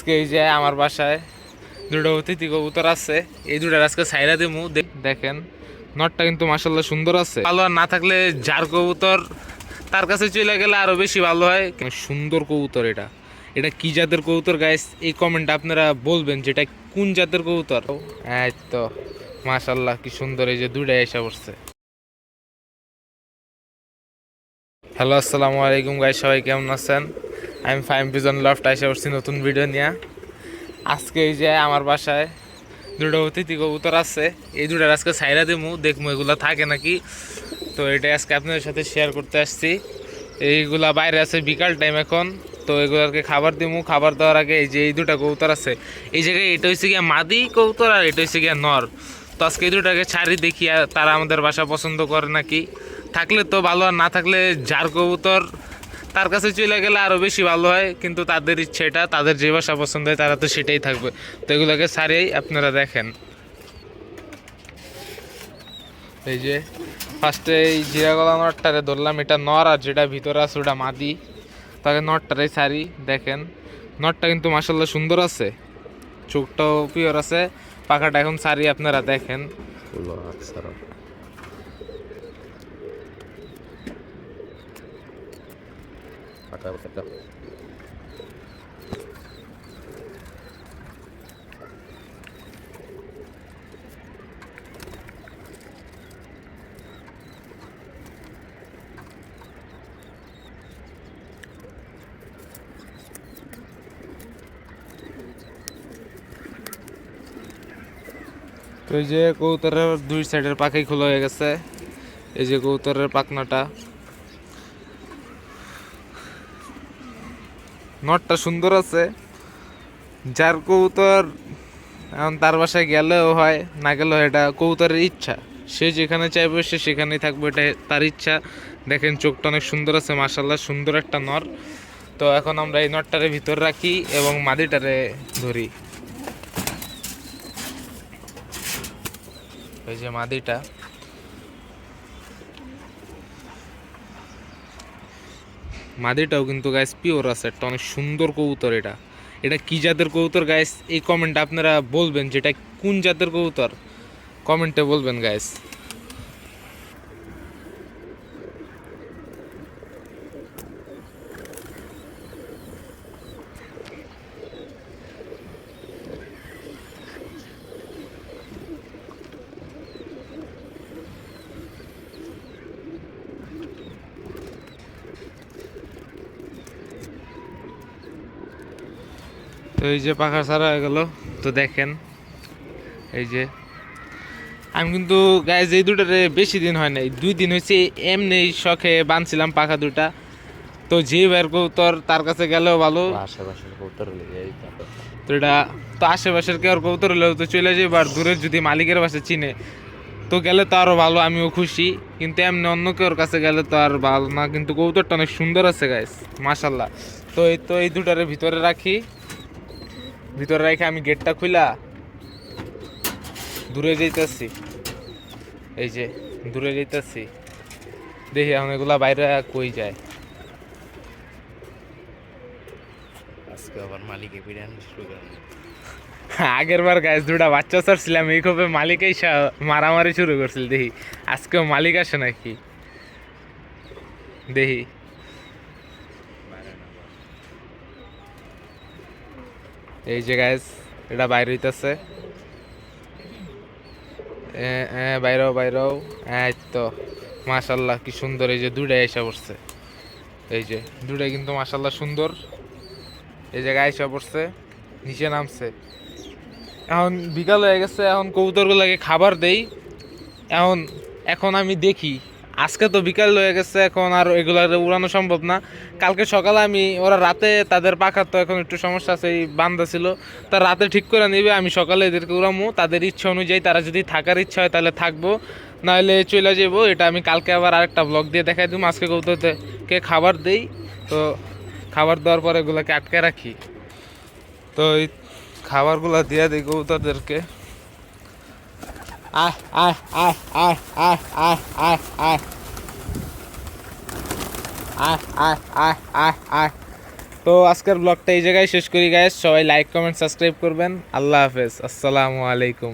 আজকে এই যে আমার বাসায় দুটো অতিথি কবুতর আছে। এই দুটার আজকে সাইরা দিমু। দেখেন, নটটা কিন্তু মাসাল্লাহ সুন্দর আছে। ভালো না থাকলে যার কবুতর, তার কাছে চলে গেলে আরও বেশি ভালো হয়। সুন্দর কবুতর এটা। এটা কি জাতের কবুতর গাইস এই কমেন্ট আপনারা বলবেন যেটা কোন জাতের কবুতর। এই তো মাশাল্লাহ কি সুন্দর এই যে দুইটা এসে পড়ছে। হ্যালো, আসসালামু আলাইকুম গাইস সবাই কেমন আছেন? আমি ফাইম পিজন লফট এসে পড়ছি নতুন ভিডিও নিয়ে। আজকে এই যে আমার বাসায় দুটো অতিথি কবুতর আছে। এই দুটার আজকে সাইরা দিমু দেখব এগুলো থাকে নাকি। তো এটা আজকে আপনাদের সাথে শেয়ার করতে আসছি। এইগুলা বাইরে আছে, বিকাল টাইম এখন। তো এগুলোকে খাবার দিমু, খাবার দেওয়ার আগে এই যে এই দুটা কবুতর আছে। এই জায়গায় এটা হচ্ছে গিয়া মাদি কবুতর আর এটা হচ্ছে গিয়া নর। তো আজকে এই দুটাকে ছাড়ি দেখি তারা আমাদের বাসা পছন্দ করে নাকি। থাকলে তো ভালো, আর না থাকলে যার কবুতর তার কাছে চলে গেলে আরও বেশি ভালো হয়, কিন্তু তাদের ইচ্ছে এটা তাদের যে ভাষা পছন্দ হয়, তারা তো সেটাই থাকবে। তো এগুলোকে ছাড়িয়েই আপনারা দেখেন। এই যে ফার্স্টে এই জিরা গলা নটটারে ধরলাম, এটা নর আর যেটা ভিতরে আছে ওটা মাদি। তাকে নটটারে সারি দেখেন। নটটা কিন্তু মাসাল্লাহ সুন্দর আছে। চোখটাও পিওর আছে। পাখাটা এখন সারি আপনারা দেখেন। Pulo aksara. Pakai pakai তো এই যে কবুতরের দুই সাইডের পাখাই খোলা হয়ে গেছে এই যে কবুতরের পাখনাটা নটটা সুন্দর আছে। যার কবুতর এখন তার বাসায় গেলেও হয়, না গেলেও এটা কবুতরের ইচ্ছা। সে যেখানে চাইবে, সে সেখানেই থাকবে এটা তার ইচ্ছা। দেখেন চোখটা অনেক সুন্দর আছে মাসাল্লাহ সুন্দর একটা নর তো এখন আমরা এই নটটারে ভিতর রাখি এবং মাদিটারে ধরি। এই যে মাদিটা। মাদিটাও কিন্তু গাইস পিওর আছে। একটা অনেক সুন্দর কবুতর এটা। এটা কি জাতের কবুতর গাইস এই কমেন্টে আপনারা বলবেন যেটা কোন জাতের কবুতর। কমেন্টে বলবেন গাইস তো এই যে পাখা ছাড়া হয়ে গেল তো দেখেন এই যে। আমি কিন্তু গায়ে যে দুটারে বেশি দিন হয় নাই দুই দিন হয়েছে এমনি শখে বানছিলাম পাখা দুটা। তো যে বের কৌতর তার কাছে গেলেও ভালো। আশেপাশের কবুতর এই তো। এটা তো আশেপাশের কেউ কৌতর হলেও তো চলে যাবে আর দূরের যদি মালিকের বাসা চিনে তো গেলে তো আরও ভালো আমিও খুশি। কিন্তু এমনি অন্য কেউর কাছে গেলে তো আর ভালো না কিন্তু কৌতরটা অনেক সুন্দর আছে গাইস মাশাল্লাহ তো এই তো এই দুটারে ভিতরে রাখি। ভিতরে রেখে আমি গেটটা খুলা দূরে যাইতেছি। এই যে দূরে যাইতেছি। দেখি এখন এগুলা বাইরে কই যায়। আজকে আবার মালিকে বিরিয়ানি শুরু আগের বার গাছ দুটা বাচ্চা ছাড়ছিলাম এই খোপে মালিকেই মারামারি শুরু করছিল দেখি। আজকেও মালিক আসে নাকি? দেখি। এই যে গাছ এটা বাইরে হইতেছে। বাইরেও বাইরেও এই তো, মাশাল্লাহ, কি সুন্দর, এই যে দুটাই এসে পড়ছে। এই যে দুটাই কিন্তু মাশাল্লাহ সুন্দর। এই জায়গায় এসে পড়ছে, নিচে নামছে। এখন বিকাল হয়ে গেছে, এখন কবুতরগুলোকে খাবার দেই। এখন এখন আমি দেখি। আজকে তো বিকাল হয়ে গেছে, এখন আর এগুলা উড়ানো সম্ভব না। কালকে সকালে আমি, ওরা রাতে তাদের পাখার তো এখন একটু সমস্যা আছে, এই বান্ধা ছিল। তা রাতে ঠিক করে নিবে, আমি সকালে এদেরকে উড়ামো। তাদের ইচ্ছা অনুযায়ী তারা যদি থাকার ইচ্ছা হয় তাহলে থাকব। নাহলে চলে যাব, এটা আমি কালকে আবার আরেকটা ব্লগ দিয়ে দেখাই দিব। আজকে কবুতরকে খাবার দেই, তো খাবার দেওয়ার পর এগুলোকে আটকে রাখি। তো এই খাবারগুলো দিয়ে দিই কবুতরদেরকে আয় আয় আয় আয় আয় আয় আয় আয় আয় আয় আয় আয় আয় তো আজকের ব্লগটা এই জায়গায় শেষ করি গাইস সবাই লাইক কমেন্ট সাবস্ক্রাইব করবেন আল্লাহ হাফেজ আসসালামু আলাইকুম